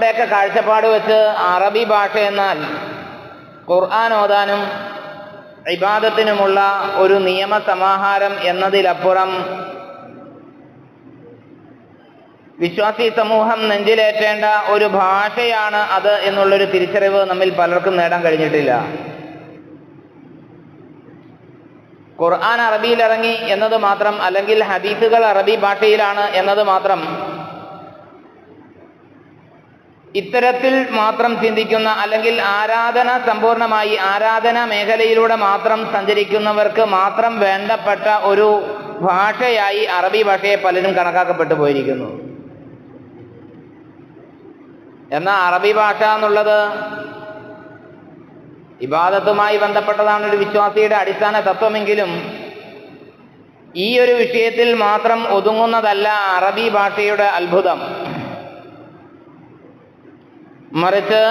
നമ്മുടെയൊക്കെ കാഴ്ചപ്പാട് വെച്ച് അറബി ഭാഷ എന്നാൽ ഖുർആൻ ഓതാനും ഇബാദത്തിനുമുള്ള ഒരു നിയമ നിയമസമാഹാരം എന്നതിലപ്പുറം വിശ്വാസി സമൂഹം നെഞ്ചിലേറ്റേണ്ട ഒരു ഭാഷയാണ് അത് എന്നുള്ളൊരു തിരിച്ചറിവ് നമ്മിൽ പലർക്കും നേടാൻ കഴിഞ്ഞിട്ടില്ല. ഖുർആൻ അറബിയിൽ ഇറങ്ങി എന്നത് മാത്രം അല്ലെങ്കിൽ ഹദീസുകൾ അറബി ഭാഷയിലാണ് എന്നത് മാത്രം ഇത്തരത്തിൽ മാത്രം ചിന്തിക്കുന്ന അല്ലെങ്കിൽ ആരാധന സമ്പൂർണമായി ആരാധന മേഖലയിലൂടെ മാത്രം സഞ്ചരിക്കുന്നവർക്ക് മാത്രം വേണ്ടപ്പെട്ട ഒരു ഭാഷയായി അറബി ഭാഷയെ പലരും കണക്കാക്കപ്പെട്ടു പോയിരിക്കുന്നു. എന്നാൽ അറബി ഭാഷ എന്നുള്ളത് ഇബാദത്തുമായി ബന്ധപ്പെട്ടതാണ് ഒരു വിശ്വാസിയുടെ അടിസ്ഥാന തത്വമെങ്കിലും ഈ ഒരു വിഷയത്തിൽ മാത്രം ഒതുങ്ങുന്നതല്ല അറബി ഭാഷയുടെ അത്ഭുതം. മറിച്ച്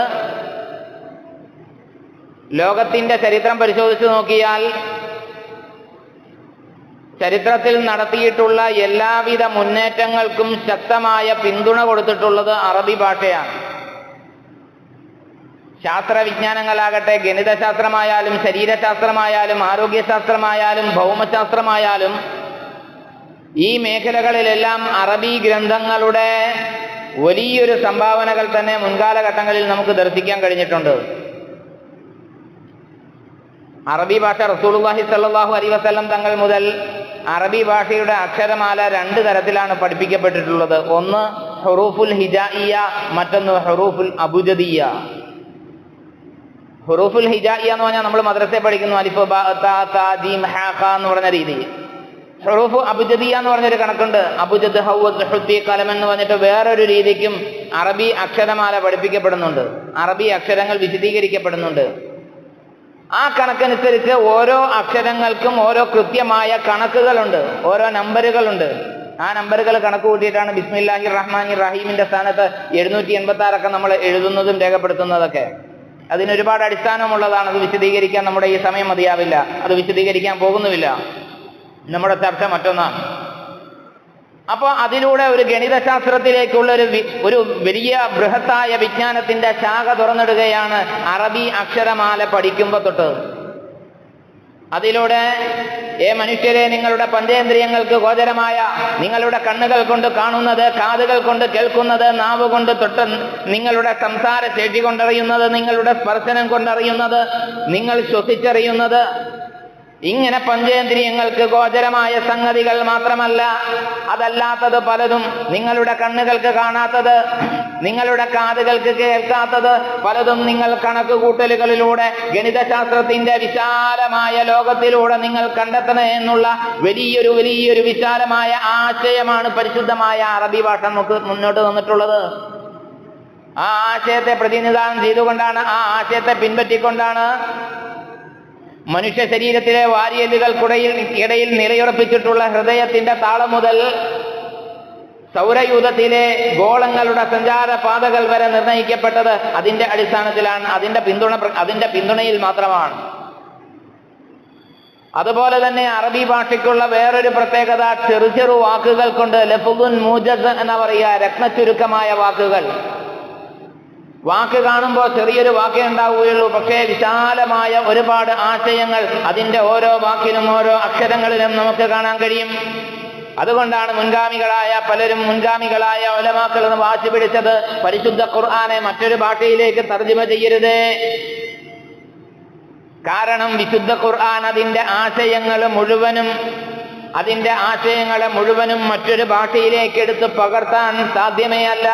ലോകത്തിന്റെ ചരിത്രം പരിശോധിച്ച് നോക്കിയാൽ ചരിത്രത്തിൽ നടത്തിയിട്ടുള്ള എല്ലാവിധ മുന്നേറ്റങ്ങൾക്കും ശക്തമായ പിന്തുണ കൊടുത്തിട്ടുള്ളത് അറബി ഭാഷയാണ്. ശാസ്ത്രവിജ്ഞാനങ്ങളാകട്ടെ ഗണിതശാസ്ത്രമായാലും ശരീരശാസ്ത്രമായാലും ആരോഗ്യശാസ്ത്രമായാലും ഭൗമശാസ്ത്രമായാലും ഈ മേഖലകളിലെല്ലാം അറബി ഗ്രന്ഥങ്ങളുടെ വലിയൊരു സംഭാവനകൾ തന്നെ മുൻകാലഘട്ടങ്ങളിൽ നമുക്ക് ദർശിക്കാൻ കഴിഞ്ഞിട്ടുണ്ട്. അറബി ഭാഷ റസൂലുള്ളാഹി സല്ലാഹു അലൈഹി വസല്ലം തങ്ങൾ മുതൽ അറബി ഭാഷയുടെ അക്ഷരമാല രണ്ട് തരത്തിലാണ് പഠിപ്പിക്കപ്പെട്ടിട്ടുള്ളത്. ഒന്ന് ഹുറൂഫുൽ ഹിജായിയ മറ്റൊന്ന് ഹുറൂഫുൽ അബുജദിയ. ഹുറൂഫുൽ ഹിജായിയ എന്ന് പറഞ്ഞാൽ നമ്മൾ മദ്രസയിൽ പഠിക്കുന്നു അലിഫ് എന്ന് പറഞ്ഞ രീതി ഹുറൂഫ് അബുജദിയ എന്ന് പറഞ്ഞൊരു കണക്കുണ്ട്. അബുജദ് ഹൗവദ് ഹുത്തി കലം എന്ന് പറഞ്ഞിട്ട് വേറൊരു രീതിക്കും അറബി അക്ഷരമാല പഠിപ്പിക്കപ്പെടുന്നുണ്ട്. അറബി അക്ഷരങ്ങൾ വിശദീകരിക്കപ്പെടുന്നുണ്ട്. ആ കണക്കനുസരിച്ച് ഓരോ അക്ഷരങ്ങൾക്കും ഓരോ കൃത്യമായ കണക്കുകളുണ്ട്. ഓരോ നമ്പറുകളുണ്ട്. ആ നമ്പറുകൾ കണക്ക് കൂട്ടിയിട്ടാണ് ബിസ്മില്ലാഹി റഹ്മാനി റഹീമിന്റെ സ്ഥാനത്ത് എഴുന്നൂറ്റി എൺപത്തി ആറൊക്കെ നമ്മൾ എഴുതുന്നതും രേഖപ്പെടുത്തുന്നതൊക്കെ. അതിനൊരുപാട് അടിസ്ഥാനമുള്ളതാണ്. അത് വിശദീകരിക്കാൻ നമ്മുടെ ഈ സമയം മതിയാവില്ല. അത് വിശദീകരിക്കാൻ പോകുന്നുമില്ല. നമ്മുടെ ചർച്ച മറ്റൊന്നാണ്. അപ്പോൾ അതിലൂടെ ഒരു ഗണിതശാസ്ത്രത്തിലേക്കുള്ള ഒരു ഒരു വലിയ ബൃഹത്തായ വിജ്ഞാനത്തിന്റെ ശാഖ തുറന്നിടുകയാണ് അറബി അക്ഷരമാല പഠിക്കുമ്പോൾ തൊട്ട് അതിലൂടെ ഏ മനുഷ്യരെ നിങ്ങളുടെ പഞ്ചേന്ദ്രിയങ്ങൾക്ക് ഗോചരമായ നിങ്ങളുടെ കണ്ണുകൾ കൊണ്ട് കാണുന്നത് കാതുകൾ കൊണ്ട് കേൾക്കുന്നത് നാവ് കൊണ്ട് തൊട്ട് നിങ്ങളുടെ സംസാര ശേഷി കൊണ്ടറിയുന്നത് നിങ്ങളുടെ സ്പർശനം കൊണ്ടറിയുന്നത് നിങ്ങൾ ശ്വസിച്ചറിയുന്നത് ഇങ്ങനെ പഞ്ചേന്ദ്രിയങ്ങൾക്ക് ഗോചരമായ സംഗതികൾ മാത്രമല്ല അതല്ലാത്തത് പലതും നിങ്ങളുടെ കണ്ണുകൾക്ക് കാണാത്തത് നിങ്ങളുടെ കാതുകൾക്ക് കേൾക്കാത്തത് പലതും നിങ്ങൾ കണക്ക് കൂട്ടലുകളിലൂടെ ഗണിതശാസ്ത്രത്തിന്റെ വിശാലമായ ലോകത്തിലൂടെ നിങ്ങൾ കണ്ടെത്തണ എന്നുള്ള വലിയൊരു വലിയൊരു വിശാലമായ ആശയമാണ് പരിശുദ്ധമായ അറബി ഭാഷ നമുക്ക് മുന്നോട്ട് വന്നിട്ടുള്ളത് ആ ആശയത്തെ പ്രതിനിധാനം ചെയ്തുകൊണ്ടാണ് ആ ആശയത്തെ പിൻപറ്റിക്കൊണ്ടാണ് മനുഷ്യ ശരീരത്തിലെ വാരിയലുകൾക്കിടയിൽ ഇടയിൽ നിലയുറപ്പിച്ചിട്ടുള്ള ഹൃദയത്തിന്റെ താളം മുതൽ സൗരയൂഥത്തിലെ ഗോളങ്ങളുടെ സഞ്ചാര പാതകൾ വരെ നിർണയിക്കപ്പെട്ടത് അതിന്റെ അടിസ്ഥാനത്തിലാണ് അതിന്റെ പിന്തുണ അതിന്റെ പിന്തുണയിൽ മാത്രമാണ്. അതുപോലെ തന്നെ അറബി ഭാഷയ്ക്കുള്ള വേറൊരു പ്രത്യേകത ചെറു ചെറു വാക്കുകൾ കൊണ്ട് ലഫുദുൻ മൂജസ് എന്ന പറയുക രത്നച്ചുരുക്കമായ വാക്കുകൾ. വാക്ക് കാണുമ്പോൾ ചെറിയൊരു വാക്കേ ഉണ്ടാവുകയുള്ളൂ. പക്ഷേ വിശാലമായ ഒരുപാട് ആശയങ്ങൾ അതിന്റെ ഓരോ വാക്കിനും ഓരോ അക്ഷരങ്ങളിലും നമുക്ക് കാണാൻ കഴിയും. അതുകൊണ്ടാണ് മുൻഗാമികളായ പലരും മുൻഗാമികളായ ഒലമാക്കൾ എന്ന് വാശി പിടിച്ചത്. പരിശുദ്ധ ഖുർആാനെ മറ്റൊരു ഭാഷയിലേക്ക് തർജിമ ചെയ്യരുത്. കാരണം വിശുദ്ധ ഖുർആൻ അതിന്റെ ആശയങ്ങൾ മുഴുവനും അതിന്റെ ആശയങ്ങളെ മുഴുവനും മറ്റൊരു ഭാഷയിലേക്ക് എടുത്ത് പകർത്താൻ സാധ്യമേ അല്ല.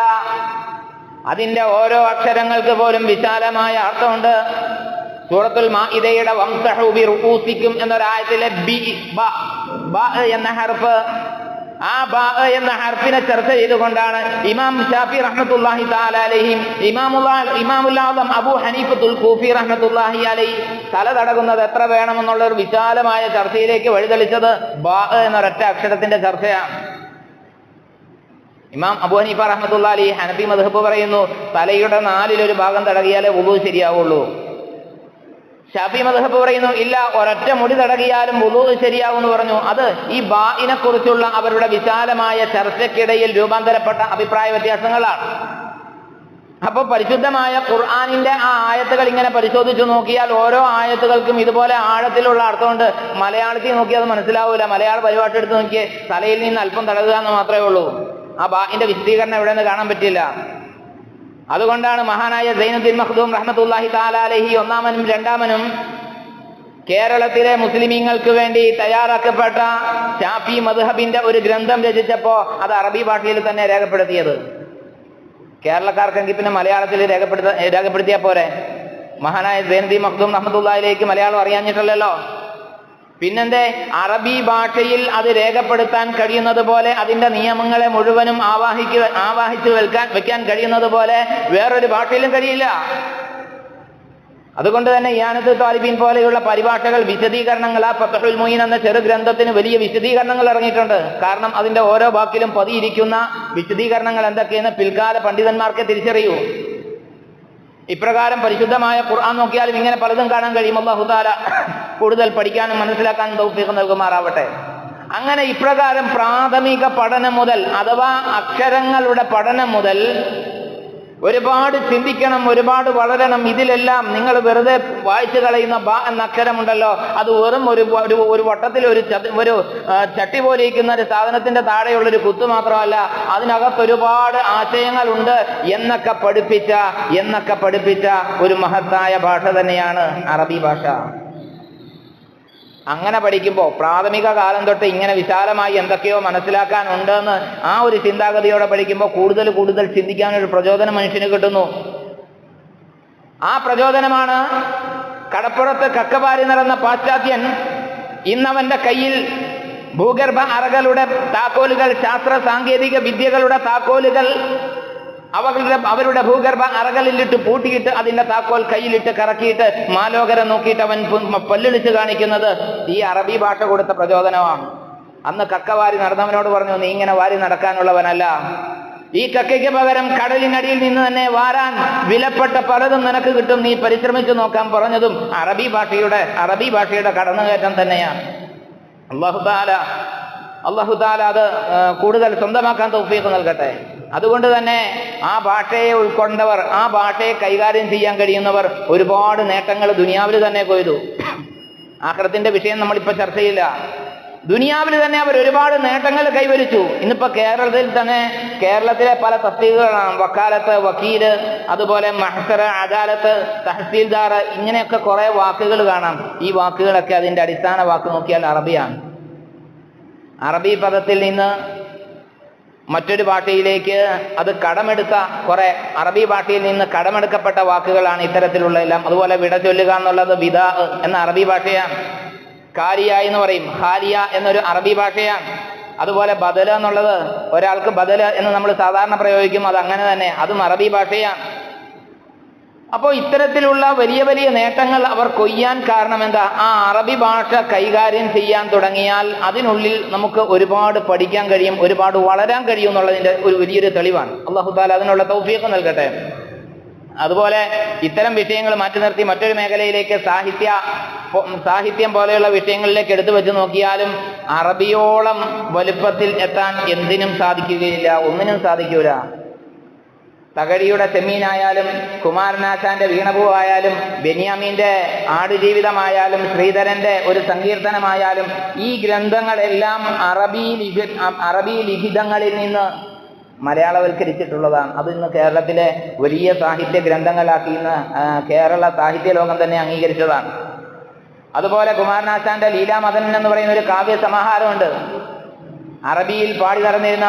അതിന്റെ ഓരോ അക്ഷരങ്ങൾക്ക് പോലും വിശാലമായ അർത്ഥമുണ്ട്. സൂറത്തുൽ മാഇദയുടെ വംസഹു ബി റുഊസിക്കും എന്നൊരായത്തിലെ ബി ബ എന്ന ഹർഫ്. ആ ബ എന്ന ഹർഫിനെ ചർച്ച ചെയ്തുകൊണ്ടാണ് ഇമാം ഷാഫി റഹ്മത്തുല്ലാഹി തആല അലൈഹിം ഇമാമുല്ലാ ഇമാമുൽ ആദം അബൂ ഹനീഫത്തുൽ കൂഫി റഹ്മത്തുല്ലാഹി അലൈഹി തല തടകുന്നത് എത്ര വേണമെന്നുള്ള ഒരു വിശാലമായ ചർച്ചയിലേക്ക് വഴിതെളിച്ചത് ബ എന്നൊരൊറ്റ അക്ഷരത്തിന്റെ ചർച്ചയാണ്. ഇമാം അബു ഹനീഫ റഹ്മത്തുള്ള അലി ഹനഫി മദ്ഹബ് പറയുന്നു തലയുടെ നാലിലൊരു ഭാഗം തടകിയാലേ വുളു ശരിയാവുള്ളൂ. ഷാഫി മദ്ഹബ് പറയുന്നു ഇല്ല ഒരൊറ്റ മുടി തടകിയാലും വുളു ശരിയാവും എന്ന് പറഞ്ഞു. അത് ഈ ബാഇനെക്കുറിച്ചുള്ള കുറിച്ചുള്ള അവരുടെ വിശാലമായ ചർച്ചയ്ക്കിടയിൽ രൂപാന്തരപ്പെട്ട അഭിപ്രായ വ്യത്യാസങ്ങളാണ്. അപ്പൊ പരിശുദ്ധമായ ഖുർആാനിന്റെ ആ ആയത്തുകൾ ഇങ്ങനെ പരിശോധിച്ചു നോക്കിയാൽ ഓരോ ആയത്തുകൾക്കും ഇതുപോലെ ആഴത്തിലുള്ള അർത്ഥമുണ്ട്. മലയാളത്തിൽ നോക്കിയാൽ അത് മനസ്സിലാവൂല. മലയാള പരിഭാഷ എടുത്ത് നോക്കിയേ തലയിൽ നിന്ന് അല്പം തടകുക എന്ന് മാത്രമേ ഉള്ളൂ. ആ ബാഹിന്റെ വിശദീകരണം ഇവിടെ നിന്ന് കാണാൻ പറ്റില്ല. അതുകൊണ്ടാണ് മഹാനായ സൈനുദ്ദീൻ മഖ്ദൂം റഹ്മത്തുല്ലാഹി താലാലഹി ഒന്നാമനും രണ്ടാമനും കേരളത്തിലെ മുസ്ലിമീങ്ങൾക്ക് വേണ്ടി തയ്യാറാക്കപ്പെട്ട ഷാഫി മദ്ഹബിന്റെ ഒരു ഗ്രന്ഥം രചിച്ചപ്പോൾ അത് അറബി ഭാഷയിൽ തന്നെ രേഖപ്പെടുത്തിയത്. കേരളക്കാർക്കെങ്കിൽ പിന്നെ മലയാളത്തിൽ രേഖപ്പെടുത്ത രേഖപ്പെടുത്തിയാൽ പോരെ? മഹാനായ സൈനുദ്ദീൻ മഖ്ദൂം റഹ്മത്തുല്ലാഹിലേക്ക് മലയാളം അറിയാഞ്ഞിട്ടല്ലോ പിന്നെന്തേ? അറബി ഭാഷയിൽ അത് രേഖപ്പെടുത്താൻ കഴിയുന്നത് പോലെ അതിന്റെ നിയമങ്ങളെ മുഴുവനും ആവാഹിക്ക് ആവാഹിച്ചു വെക്കാൻ വെക്കാൻ കഴിയുന്നത് പോലെ വേറൊരു ഭാഷയിലും കഴിയില്ല. അതുകൊണ്ട് തന്നെ ഇയാനത്ത് താലിബീൻ പോലെയുള്ള പരിഭാഷകൾ വിശദീകരണങ്ങൾ ആ ഫത്തഹുൽ മൊയ്ൻ എന്ന ചെറു ഗ്രന്ഥത്തിന് വലിയ വിശദീകരണങ്ങൾ ഇറങ്ങിയിട്ടുണ്ട്. കാരണം അതിന്റെ ഓരോ വാക്കിലും പതിയിരിക്കുന്ന വിശദീകരണങ്ങൾ എന്തൊക്കെയെന്ന് പിൽക്കാല പണ്ഡിതന്മാർക്ക് തിരിച്ചറിയൂ. ഇപ്രകാരം പരിശുദ്ധമായ ഖുർആൻ നോക്കിയാലും ഇങ്ങനെ പലതും കാണാൻ കഴിയും. അള്ളാഹു താല കൂടുതൽ പഠിക്കാനും മനസ്സിലാക്കാനും തൗഫീഖ് നൽകുമാറാവട്ടെ. അങ്ങനെ ഇപ്രകാരം പ്രാഥമിക പഠനം മുതൽ അഥവാ അക്ഷരങ്ങളുടെ പഠനം മുതൽ ഒരുപാട് ചിന്തിക്കണം ഒരുപാട് വളരണം. ഇതിലെല്ലാം നിങ്ങൾ വെറുതെ വായിച്ചു കളയുന്ന ബ എന്ന അക്ഷരമുണ്ടല്ലോ. അത് വെറും ഒരു ഒരു വട്ടത്തിൽ ഒരു ഒരു ചട്ടി പോലെ ഇരിക്കുന്ന ഒരു സാധനത്തിന്റെ താഴെയുള്ള ഒരു കുത്ത് മാത്രമല്ല അതിനകത്ത് ഒരുപാട് ആശയങ്ങളുണ്ട്. എന്നൊക്കെ പഠിപ്പിച്ച എന്നൊക്കെ പഠിപ്പിച്ച ഒരു മഹത്തായ ഭാഷ തന്നെയാണ് അറബി ഭാഷ. അങ്ങനെ പഠിക്കുമ്പോൾ പ്രാഥമിക കാലം തൊട്ട് ഇങ്ങനെ വിശാലമായി എന്തൊക്കെയോ മനസ്സിലാക്കാനുണ്ടെന്ന് ആ ഒരു ചിന്താഗതിയോടെ പഠിക്കുമ്പോൾ കൂടുതൽ കൂടുതൽ ചിന്തിക്കാനൊരു പ്രചോദനം മനുഷ്യന് കിട്ടുന്നു. ആ പ്രചോദനമാണ് കടപ്പുറത്ത് കക്കപാരി നടന്ന പാശ്ചാത്യൻ ഇന്നവന്റെ കയ്യിൽ ഭൂഗർഭ അറകളുടെ താക്കോലുകൾ ശാസ്ത്ര സാങ്കേതിക വിദ്യകളുടെ താക്കോലുകൾ അവരുടെ അവരുടെ ഭൂഗർഭ അറകളിലിട്ട് പൂട്ടിയിട്ട് അതിന്റെ താക്കോൽ കയ്യിലിട്ട് കറക്കിയിട്ട് മാലോകരെ നോക്കിയിട്ട് അവൻ പല്ലിളിച്ച് കാണിക്കുന്നത് ഈ അറബി ഭാഷ കൊടുത്ത പ്രചോദനമാണ്. അന്ന് കക്ക വാരി നടന്നവനോട് പറഞ്ഞു നീ ഇങ്ങനെ വാരി നടക്കാനുള്ളവനല്ല. ഈ കക്കയ്ക്ക് പകരം കടലിനടിയിൽ നിന്ന് തന്നെ വാരാൻ വിലപ്പെട്ട പലതും നിനക്ക് കിട്ടും. നീ പരിശ്രമിച്ചു നോക്കാൻ പറഞ്ഞതും അറബി ഭാഷയുടെ അറബി ഭാഷയുടെ കടന്നുകയറ്റം തന്നെയാണ്. അള്ളാഹുദാല അള്ളാഹുദാല അത് കൂടുതൽ സ്വന്തമാക്കാൻ തൗഫീഖ് നൽകട്ടെ. അതുകൊണ്ട് തന്നെ ആ ഭാഷയെ ഉൾക്കൊണ്ടവർ ആ ഭാഷയെ കൈകാര്യം ചെയ്യാൻ കഴിയുന്നവർ ഒരുപാട് നേട്ടങ്ങൾ ദുനിയാവിൽ തന്നെ കൊയ്തു. ആഖിറത്തിന്റെ വിഷയം നമ്മളിപ്പോൾ ചർച്ച ചെയ്യില്ല. ദുനിയാവിൽ തന്നെ അവർ ഒരുപാട് നേട്ടങ്ങൾ കൈവരിച്ചു. ഇന്നിപ്പോൾ കേരളത്തിൽ തന്നെ കേരളത്തിലെ പല തസ്തികകളാണ് വക്കാലത്ത് വക്കീൽ അതുപോലെ മഹസറ അദാലത്ത് തഹസീൽദാർ ഇങ്ങനെയൊക്കെ കുറേ വാക്കുകൾ കാണാം. ഈ വാക്കുകളൊക്കെ അതിന്റെ അടിസ്ഥാന വാക്ക് നോക്കിയാൽ അറബിയാണ്. അറബി പദത്തിൽ നിന്ന് മറ്റൊരു ഭാഷയിലേക്ക് അത് കടമെടുത്ത കുറെ അറബി ഭാഷയിൽ നിന്ന് കടമെടുക്കപ്പെട്ട വാക്കുകളാണ് ഇത്തരത്തിലുള്ള എല്ലാം. അതുപോലെ വിട ചൊല്ലുക എന്നുള്ളത് വിത എന്ന അറബി ഭാഷയാണ്. കാലിയ എന്ന് പറയും. ഹാലിയ എന്നൊരു അറബി ഭാഷയാണ്. അതുപോലെ ബദല എന്നുള്ളത് ഒരാൾക്ക് ബദൽ എന്ന് നമ്മൾ സാധാരണ പ്രയോഗിക്കും അത് അങ്ങനെ തന്നെ. അതും അറബി ഭാഷയാണ്. അപ്പോൾ ഇത്തരത്തിലുള്ള വലിയ വലിയ നേട്ടങ്ങൾ അവർ കൊയ്യാൻ കാരണം എന്താ ആ അറബി ഭാഷ കൈകാര്യം ചെയ്യാൻ തുടങ്ങിയാൽ അതിനുള്ളിൽ നമുക്ക് ഒരുപാട് പഠിക്കാൻ കഴിയും ഒരുപാട് വളരാൻ കഴിയും എന്നുള്ളതിന്റെ ഒരു വലിയൊരു തെളിവാണ്. അള്ളാഹു താല അതിനുള്ള തൗഫീഖ് നൽകട്ടെ. അതുപോലെ ഇത്തരം വിഷയങ്ങൾ മാറ്റി നിർത്തി മറ്റൊരു മേഖലയിലേക്ക് സാഹിത്യ സാഹിത്യം പോലെയുള്ള വിഷയങ്ങളിലേക്ക് എടുത്തു വെച്ച് നോക്കിയാലും അറബിയോളം വലുപ്പത്തിൽ എത്താൻ എന്തിനും സാധിക്കുകയില്ല ഒന്നിനും സാധിക്കൂല. തകഴിയുടെ ചെമ്മീനായാലും കുമാരനാശാന്റെ വീണപൂവായാലും ബെന്യാമീന്റെ ആടുജീവിതമായാലും ശ്രീധരന്റെ ഒരു സങ്കീർത്തനമായാലും ഈ ഗ്രന്ഥങ്ങളെല്ലാം അറബി ലിഖി അറബി ലിഖിതങ്ങളിൽ നിന്ന് മലയാളവൽക്കരിച്ചിട്ടുള്ളതാണ്. അത് ഇന്ന് കേരളത്തിലെ വലിയ സാഹിത്യ ഗ്രന്ഥങ്ങളാക്കി ഇന്ന് കേരള സാഹിത്യ ലോകം തന്നെ അംഗീകരിച്ചതാണ്. അതുപോലെ കുമാരനാശാന്റെ ലീലാമദനൻ എന്ന് പറയുന്ന ഒരു കാവ്യ സമാഹാരമുണ്ട് അറബിയിൽ പാടി നടന്നിരുന്ന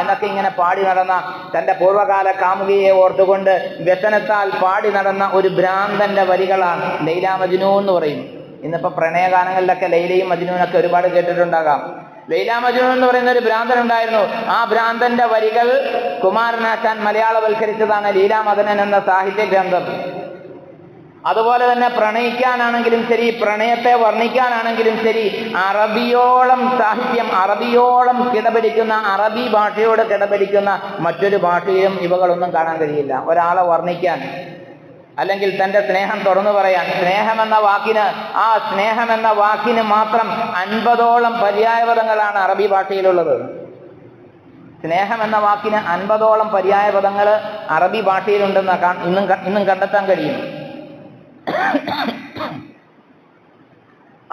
എന്നൊക്കെ ഇങ്ങനെ പാടി നടന്ന തന്റെ പൂർവകാല കാമുകിയെ ഓർത്തുകൊണ്ട് വ്യസനത്താൽ പാടി നടന്ന ഒരു ഭ്രാന്തന്റെ വരികളാണ് ലൈല മജ്നു എന്ന് പറയും. ഇന്നിപ്പോ പ്രണയഗാനങ്ങളിലൊക്കെ ലൈലയും മജ്നുവിനൊക്കെ ഒരുപാട് കേട്ടിട്ടുണ്ടാകാം. ലൈല എന്ന് പറയുന്ന ഒരു ഭ്രാന്തൻ ഉണ്ടായിരുന്നു ആ ഭ്രാന്തന്റെ വരികൾ കുമാരനാശാൻ മലയാളവൽക്കരിച്ചതാണ് ലീലാമദനൻ എന്ന സാഹിത്യ ഗ്രന്ഥം അതുപോലെ തന്നെ പ്രണയിക്കാനാണെങ്കിലും ശരി പ്രണയത്തെ വർണിക്കാനാണെങ്കിലും ശരി അറബിയോളം സാഹിത്യം അറബിയോളം കിടപിടിക്കുന്ന അറബി ഭാഷയോട് കിടപിടിക്കുന്ന മറ്റൊരു ഭാഷയും ഇവകളൊന്നും കാണാൻ കഴിയില്ല. ഒരാളെ വർണിക്കാൻ. അല്ലെങ്കിൽ തന്റെ സ്നേഹം തുറന്നു പറയാൻ സ്നേഹമെന്ന വാക്കിന് ആ സ്നേഹമെന്ന വാക്കിന് മാത്രം അൻപതോളം പര്യായപദങ്ങളാണ് അറബി ഭാഷയിലുള്ളത്. സ്നേഹം എന്ന വാക്കിന് അൻപതോളം പര്യായ പദങ്ങൾ അറബി ഭാഷയിലുണ്ടെന്ന് ഇന്നും ഇന്നും കണ്ടെത്താൻ കഴിയും.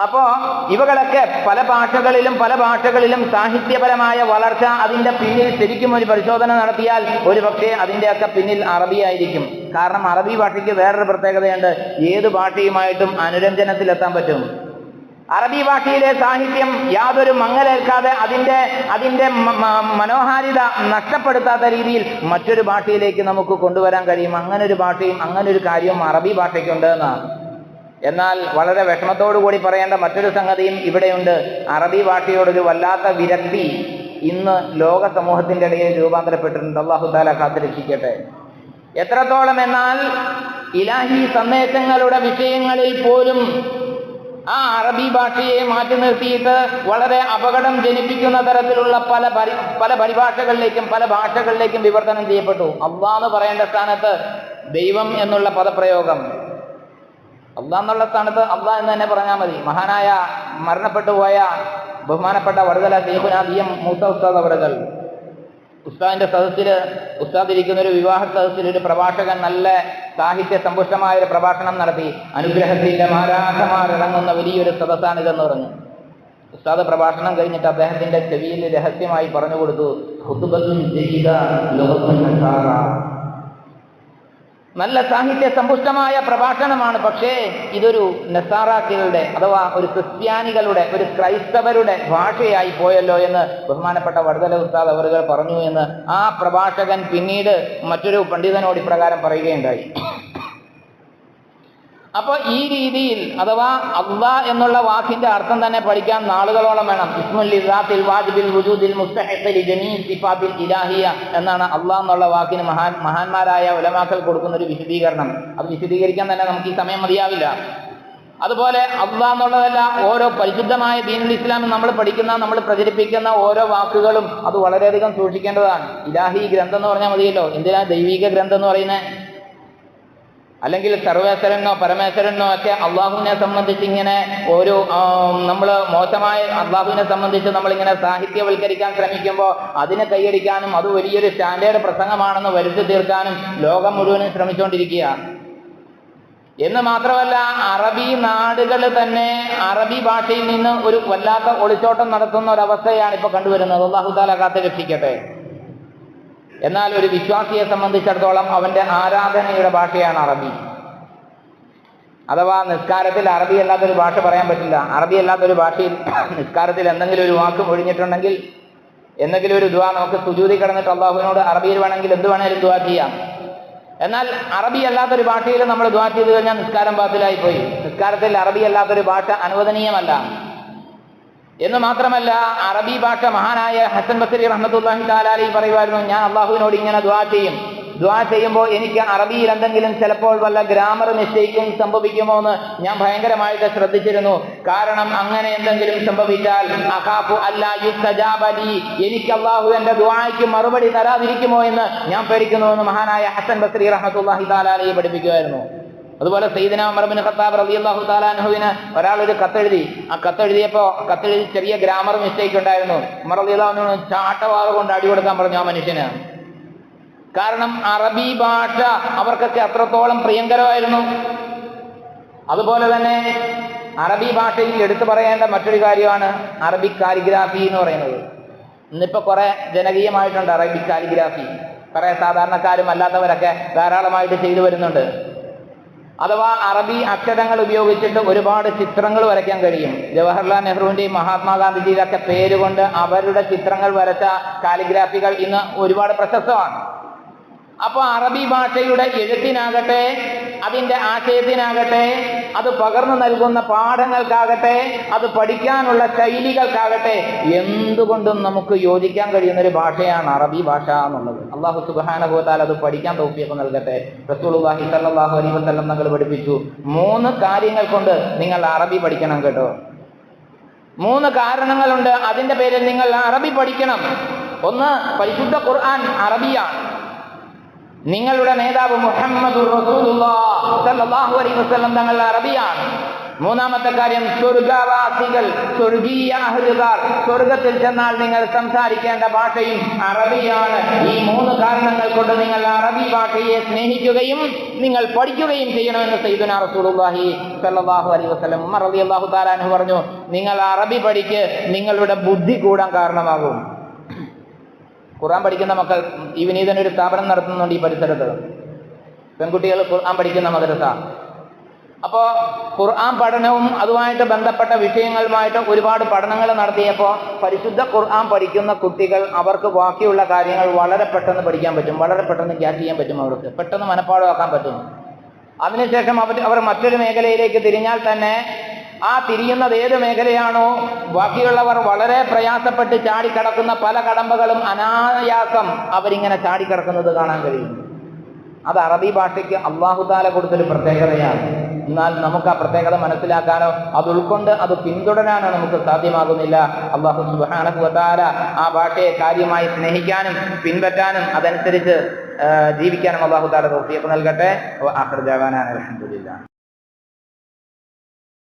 അപ്പോ ഇവകളൊക്കെ പല ഭാഷകളിലും പല ഭാഷകളിലും സാഹിത്യപരമായ വളർച്ച അതിന്റെ പിന്നിൽ ശരിക്കും ഒരു പരിശോധന നടത്തിയാൽ ഒരു പക്ഷേ അതിന്റെയൊക്കെ പിന്നിൽ അറബിയായിരിക്കും കാരണം അറബി ഭാഷയ്ക്ക് വേറൊരു പ്രത്യേകതയുണ്ട്. ഏത് ഭാഷയുമായിട്ടും അനുരഞ്ജനത്തിലെത്താൻ പറ്റും. അറബി ഭാഷയിലെ സാഹിത്യം യാതൊരു മങ്ങലേൽക്കാതെ അതിന്റെ അതിന്റെ മനോഹാരിത നഷ്ടപ്പെടുത്താത്ത രീതിയിൽ മറ്റൊരു ഭാഷയിലേക്ക് നമുക്ക് കൊണ്ടുവരാൻ കഴിയും. അങ്ങനെ ഒരു ഭാഷയും അങ്ങനെ ഒരു കാര്യവും അറബി ഭാഷയ്ക്കുണ്ട് എന്നാണ്. എന്നാൽ വളരെ കൂടി പറയേണ്ട മറ്റൊരു സംഗതിയും ഇവിടെയുണ്ട്. അറബി ഭാഷയോടൊരു വല്ലാത്ത വിരക്തി ഇന്ന് ലോക സമൂഹത്തിന്റെ ഇടയിൽ രൂപാന്തരപ്പെട്ടിട്ടുണ്ട്. അള്ളാഹു താല കാത്തിരക്ഷിക്കട്ടെ. എത്രത്തോളം എന്നാൽ ഇലാഹി സന്ദേശങ്ങളുടെ വിഷയങ്ങളിൽ പോലും ആ അറബി ഭാഷയെ മാറ്റി നിർത്തിയിട്ട് വളരെ അപകടം ജനിപ്പിക്കുന്ന തരത്തിലുള്ള പല പരി പല പരിഭാഷകളിലേക്കും പല ഭാഷകളിലേക്കും വിവർത്തനം ചെയ്യപ്പെട്ടു. അള്ളാന്ന് പറയേണ്ട സ്ഥാനത്ത് ദൈവം എന്നുള്ള പദപ്രയോഗം. അള്ളാ എന്നുള്ള സ്ഥാനത്ത് അള്ളാ എന്ന് തന്നെ പറഞ്ഞാൽ മതി. മഹാനായ മരണപ്പെട്ടു പോയ ബഹുമാനപ്പെട്ട വടുതല ദേഹുന മൂത്ത ഉസ്താദ് അവറുകൾ ഉസ്താദിന്റെ സദസ്സിൽ ഉസ്താദ് ഇരിക്കുന്ന ഒരു വിവാഹ സദസ്സിൽ ഒരു പ്രഭാഷകൻ നല്ല സാഹിത്യ സമ്പുഷ്ടമായ ഒരു പ്രഭാഷണം നടത്തി. അനുഗ്രഹത്തിന്റെ വലിയൊരു വലിയൊരു സദസ്സാണിതെന്ന് പറഞ്ഞു. ഉസ്താദ് പ്രഭാഷണം കഴിഞ്ഞിട്ട് അദ്ദേഹത്തിന്റെ ചെവിയിൽ രഹസ്യമായി പറഞ്ഞു കൊടുത്തു നല്ല സാഹിത്യ സമ്പുഷ്ടമായ പ്രഭാഷണമാണ്. പക്ഷേ ഇതൊരു നസാറാക്കികളുടെ അഥവാ ഒരു ക്രിസ്ത്യാനികളുടെ ഒരു ക്രൈസ്തവരുടെ ഭാഷയായി പോയല്ലോ എന്ന് ബഹുമാനപ്പെട്ട വടുതല ഉസ്താദ് അവറുകൾ പറഞ്ഞു എന്ന് ആ പ്രഭാഷകൻ പിന്നീട് മറ്റൊരു പണ്ഡിതനോട് ഇപ്രകാരം പറയുകയുണ്ടായി. അപ്പൊ ഈ രീതിയിൽ അഥവാ അള്ളാ എന്നുള്ള വാക്കിന്റെ അർത്ഥം തന്നെ പഠിക്കാൻ നാളുകളോളം വേണം. ഇസ്മുൽ വാജിബിൽ വുജൂദിൽ സിഫാത്തിൽ ഇലാഹിയ എന്നാണ് അള്ളാ എന്നുള്ള വാക്കിന് മഹാൻ മഹാന്മാരായ ഉലമാക്കൾ കൊടുക്കുന്ന ഒരു വിശദീകരണം. അത് വിശദീകരിക്കാൻ തന്നെ നമുക്ക് ഈ സമയം മതിയാവില്ല. അതുപോലെ അള്ളാ എന്നുള്ളതല്ല ഓരോ പരിശുദ്ധമായ ദീനുൽ ഇസ്ലാമിൽ നമ്മൾ പഠിക്കുന്ന നമ്മൾ പ്രചരിപ്പിക്കുന്ന ഓരോ വാക്കുകളും അത് വളരെയധികം സൂക്ഷിക്കേണ്ടതാണ്. ഇലാഹി ഗ്രന്ഥം എന്ന് പറഞ്ഞാൽ മതിയല്ലോ. എന്തിനാ ദൈവിക ഗ്രന്ഥം എന്ന് പറയുന്നത്? അല്ലെങ്കിൽ സർവേശ്വരനോ പരമേശ്വരനോ ഒക്കെ അള്ളാഹുവിനെ സംബന്ധിച്ച് ഇങ്ങനെ ഒരു നമ്മൾ മോശമായ അള്ളാഹുവിനെ സംബന്ധിച്ച് നമ്മളിങ്ങനെ സാഹിത്യവൽക്കരിക്കാൻ ശ്രമിക്കുമ്പോൾ അതിനെ കൈയടിക്കാനും അത് വലിയൊരു സ്റ്റാൻഡേർഡ് പ്രസംഗമാണെന്ന് വരുത്തി തീർക്കാനും ലോകം മുഴുവനും ശ്രമിച്ചുകൊണ്ടിരിക്കുകയാണ് എന്ന് മാത്രമല്ല അറബി നാടുകൾ തന്നെ അറബി ഭാഷയിൽ നിന്ന് ഒരു വല്ലാത്ത ഒളിച്ചോട്ടം നടത്തുന്ന ഒരവസ്ഥയാണ് ഇപ്പോൾ കണ്ടുവരുന്നത്. അള്ളാഹു താല കാത്ത് രക്ഷിക്കട്ടെ എന്നാൽ ഒരു വിശ്വാസിയെ സംബന്ധിച്ചിടത്തോളം അവന്റെ ആരാധനയുടെ ഭാഷയാണ് അറബി. അഥവാ നിസ്കാരത്തിൽ അറബി അല്ലാത്തൊരു ഭാഷ പറയാൻ പറ്റില്ല. അറബി അല്ലാത്തൊരു ഭാഷയിൽ നിസ്കാരത്തിൽ എന്തെങ്കിലും ഒരു വാക്ക് ഒഴിഞ്ഞിട്ടുണ്ടെങ്കിൽ എന്തെങ്കിലും ഒരു ദുവാ നമുക്ക് സുജൂതി കിടന്നിട്ട് അള്ളാഹുവിനോട് അറബിയിൽ വേണമെങ്കിൽ എന്ത് വേണേലും ദുവാ ചെയ്യാം. എന്നാൽ അറബി അല്ലാത്തൊരു ഭാഷയിൽ നമ്മൾ ദുവാ ചെയ്ത് കഴിഞ്ഞാൽ നിസ്കാരം ബാത്തിലായി പോയി നിസ്കാരത്തിൽ അറബി അല്ലാത്തൊരു ഭാഷ അനുവദനീയമല്ല. എന്ന് മാത്രമല്ല അറബി ഭാഷ മഹാനായ ഹസൻ ബസരി റഹ്മത്തുല്ലാഹി താലാലി പറയുമായിരുന്നു ഞാൻ അള്ളാഹുവിനോട് ഇങ്ങനെ ദ്വാ ചെയ്യും. ദ്വാ ചെയ്യുമ്പോൾ എനിക്ക് അറബിയിൽ എന്തെങ്കിലും ചിലപ്പോൾ വല്ല ഗ്രാമർ മിസ്റ്റേക്കും സംഭവിക്കുമോ എന്ന് ഞാൻ ഭയങ്കരമായിട്ട് ശ്രദ്ധിച്ചിരുന്നു. കാരണം അങ്ങനെ എന്തെങ്കിലും സംഭവിച്ചാൽ അഖാഫു അല്ലാ യുസ്തജാബലി എനിക്ക് അള്ളാഹു എന്റെ ദ്വായ്ക്ക് മറുപടി തരാതിരിക്കുമോ എന്ന് ഞാൻ പേടിക്കുന്നുവെന്ന് മഹാനായ ഹസൻ ബസരി റഹ്മത്തുല്ലാഹി താലാലി പഠിപ്പിക്കുമായിരുന്നു. അതുപോലെ സയ്യിദിന ഉമർബിൻ ഖത്താബ് റളിയല്ലാഹു തആല അൻഹുവിന് ഒരാൾ ഒരു കത്തെഴുതി. ആ കത്തെഴുതിയപ്പോൾ കത്തെഴുതി ചെറിയ ഗ്രാമർ മിസ്റ്റേക്ക് ഉണ്ടായിരുന്നു. ഉമർ റളിയല്ലാഹു അൻഹു ചാട്ടവാറ് കൊണ്ട് അടി കൊടുക്കാൻ പറഞ്ഞു ആ മനുഷ്യന്. കാരണം അറബി ഭാഷ അവർക്കൊക്കെ അത്രത്തോളം പ്രിയങ്കരമായിരുന്നു. അതുപോലെ തന്നെ അറബി ഭാഷയിൽ എടുത്തു പറയേണ്ട മറ്റൊരു കാര്യമാണ് അറബി കാലിഗ്രാഫി എന്ന് പറയുന്നത്. ഇന്നിപ്പോൾ കുറെ ജനകീയമായിട്ടുണ്ട് അറബി കാലിഗ്രാഫി. കുറേ സാധാരണക്കാരും അല്ലാത്തവരൊക്കെ ധാരാളമായിട്ട് ചെയ്തു വരുന്നുണ്ട്. അഥവാ അറബി അക്ഷരങ്ങൾ ഉപയോഗിച്ചിട്ട് ഒരുപാട് ചിത്രങ്ങൾ വരയ്ക്കാൻ കഴിയും. ജവഹർലാൽ നെഹ്റുവിന്റെയും മഹാത്മാഗാന്ധിജിയുടെ ഒക്കെ പേരുകൊണ്ട് അവരുടെ ചിത്രങ്ങൾ വരച്ച കാലിഗ്രാഫികൾ ഇന്ന് ഒരുപാട് പ്രശസ്തമാണ്. അപ്പൊ അറബി ഭാഷയുടെ എഴുത്തിനാകട്ടെ അതിന്റെ ആശയത്തിനാകട്ടെ അത് പകർന്നു നൽകുന്ന പാഠങ്ങൾക്കാകട്ടെ അത് പഠിക്കാനുള്ള ശൈലികൾക്കാകട്ടെ എന്തുകൊണ്ടും നമുക്ക് യോജിക്കാൻ കഴിയുന്ന ഒരു ഭാഷയാണ് അറബി ഭാഷ എന്നുള്ളത്. അള്ളാഹു സുബാനുഭവത്താൽ അത് പഠിക്കാൻ തൗഫീഖ് നൽകട്ടെ. റസൂലുള്ളാഹി സല്ലാഹു അലൈഹി വസല്ലം തങ്ങൾ പഠിപ്പിച്ചു. മൂന്ന് കാര്യങ്ങൾ കൊണ്ട് നിങ്ങൾ അറബി പഠിക്കണം കേട്ടോ. മൂന്ന് കാരണങ്ങളുണ്ട്. അതിന്റെ പേരിൽ നിങ്ങൾ അറബി പഠിക്കണം. ഒന്ന് പരിശുദ്ധ ഖുർആൻ അറബിയാണ്. നിങ്ങളുടെ നേതാവ് മുഹമ്മദ് തങ്ങൾ അറബിയാണ്. മൂന്നാമത്തെ കാര്യം സ്വർഗവാസികൾ സ്വർഗീയ സ്വർഗത്തിൽ ചെന്നാൽ നിങ്ങൾ സംസാരിക്കേണ്ട ഭാഷയും അറബിയാണ്. ഈ മൂന്ന് കാരണങ്ങൾ കൊണ്ട് നിങ്ങൾ അറബി ഭാഷയെ സ്നേഹിക്കുകയും നിങ്ങൾ പഠിക്കുകയും ചെയ്യണമെന്ന് സൈദുന റസൂലുള്ളാഹി സല്ലല്ലാഹു അലൈഹി വസല്ലം ഉമർ റളിയല്ലാഹു തആല പറഞ്ഞു നിങ്ങൾ അറബി പഠിക്ക് നിങ്ങളുടെ ബുദ്ധി കൂടാൻ കാരണമാകും. ഖുർആൻ പഠിക്കുന്ന മക്കൾ ഈ വിനീതൻ ഒരു സ്ഥാപനം നടത്തുന്നുണ്ട് ഈ പരിസരത്ത് പെൺകുട്ടികൾ ഖുർആൻ പഠിക്കുന്ന മദ്രസ. അപ്പോൾ ഖുർആൻ പഠനവും അതുമായിട്ട് ബന്ധപ്പെട്ട വിഷയങ്ങളുമായിട്ട് ഒരുപാട് പഠനങ്ങൾ നടത്തിയപ്പോൾ പരിശുദ്ധ ഖുർആൻ പഠിക്കുന്ന കുട്ടികൾ അവർക്ക് ബാക്കിയുള്ള കാര്യങ്ങൾ വളരെ പെട്ടെന്ന് പഠിക്കാൻ പറ്റും വളരെ പെട്ടെന്ന് ക്യാച്ച് ചെയ്യാൻ പറ്റും അവർക്ക്. പെട്ടെന്ന് മനഃപ്പാടമാക്കാൻ പറ്റും. അതിനുശേഷം അവർ അവർ മറ്റൊരു മേഖലയിലേക്ക് തിരിഞ്ഞാൽ തന്നെ ആ തിരിയുന്നത് ഏത് മേഖലയാണോ? ബാക്കിയുള്ളവർ വളരെ പ്രയാസപ്പെട്ട് ചാടിക്കടക്കുന്ന പല കടമ്പകളും അനായാസം അവരിങ്ങനെ ചാടിക്കിടക്കുന്നത് കാണാൻ കഴിയും. അത് അറബി ഭാഷയ്ക്ക് അള്ളാഹുദാല കൊടുത്തൊരു പ്രത്യേകതയാണ്. എന്നാൽ നമുക്ക് ആ പ്രത്യേകത മനസ്സിലാക്കാനോ അത് ഉൾക്കൊണ്ട് അത് പിന്തുടരാനോ നമുക്ക് സാധ്യമാകുന്നില്ല. അള്ളാഹു സുബാനഹുല ആ ഭാഷയെ കാര്യമായി സ്നേഹിക്കാനും പിൻപറ്റാനും അതനുസരിച്ച് ജീവിക്കാനും അള്ളാഹു താല തോഫിയൊക്കെ നൽകട്ടെ. അഹർജാവാനാണ് അലഹമില്ല